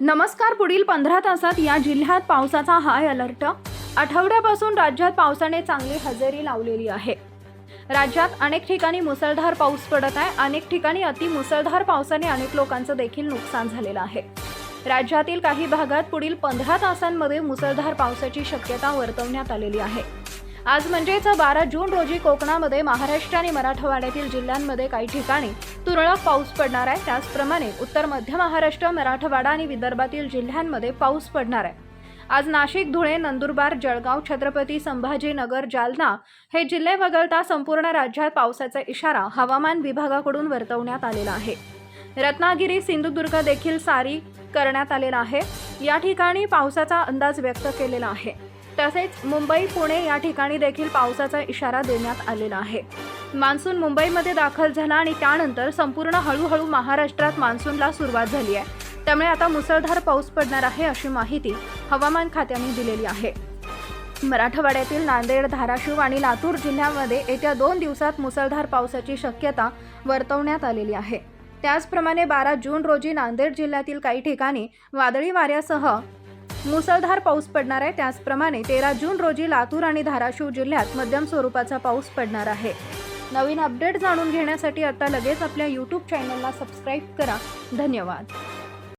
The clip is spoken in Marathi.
नमस्कार पुढील पंधरा तासात या जिल्ह्यात पावसाचा हाय अलर्ट. आठवड्यापासून राज्यात पावसाने चांगली हजेरी लावलेली आहे. राज्यात अनेक ठिकाणी मुसळधार पाऊस पडत आहे. अनेक ठिकाणी अति मुसळधार पावसाने अनेक लोकांचं देखील नुकसान झालेलं आहे. राज्यातील काही भागात पुढील पंधरा तासांमध्ये मुसळधार पावसाची शक्यता वर्तवण्यात आलेली आहे. आज म्हणजेच बारा जून रोजी कोकणामध्ये महाराष्ट्र आणि मराठवाड्यातील जिल्ह्यांमध्ये काही ठिकाणी तुरळक पाऊस पडणार आहे. त्याचप्रमाणे उत्तर मध्य महाराष्ट्र मराठवाडा आणि विदर्भातील जिल्ह्यांमध्ये पाऊस पडणार आहे. आज नाशिक धुळे नंदुरबार जळगाव छत्रपती संभाजीनगर जालना हे जिल्हे वगळता संपूर्ण राज्यात पावसाचा इशारा हवामान विभागाकडून वर्तवण्यात आलेला आहे. रत्नागिरी सिंधुदुर्ग देखील सारी करण्यात आलेला आहे. या ठिकाणी पावसाचा अंदाज व्यक्त केलेला आहे. तसेच मुंबई पुणे या ठिकाणी देखील पावसाचा इशारा देण्यात आलेला आहे. मान्सून मुंबईमध्ये दाखल झाला आणि त्यानंतर संपूर्ण हळूहळू महाराष्ट्रात मान्सूनला सुरुवात झाली आहे. त्यामुळे आता मुसळधार पाऊस पडणार आहे अशी माहिती हवामान खात्याने दिलेली आहे. मराठवाड्यातील नांदेड धाराशिव आणि लातूर जिल्ह्यामध्ये येत्या दोन दिवसात मुसळधार पावसाची शक्यता वर्तवण्यात आलेली आहे. त्याचप्रमाणे बारा जून रोजी नांदेड जिल्ह्यातील काही ठिकाणी वादळी वाऱ्यासह मुसळधार पाऊस पडणार आहे. त्याचप्रमाणे तेरा जून रोजी लातूर आणि धाराशिव जिल्ह्यात मध्यम स्वरूपाचा पाऊस पडणार आहे. नवीन अपडेट जाणून घेण्यासाठी आता लगेच आपल्या यूट्यूब चॅनलला सबस्क्राईब करा. धन्यवाद.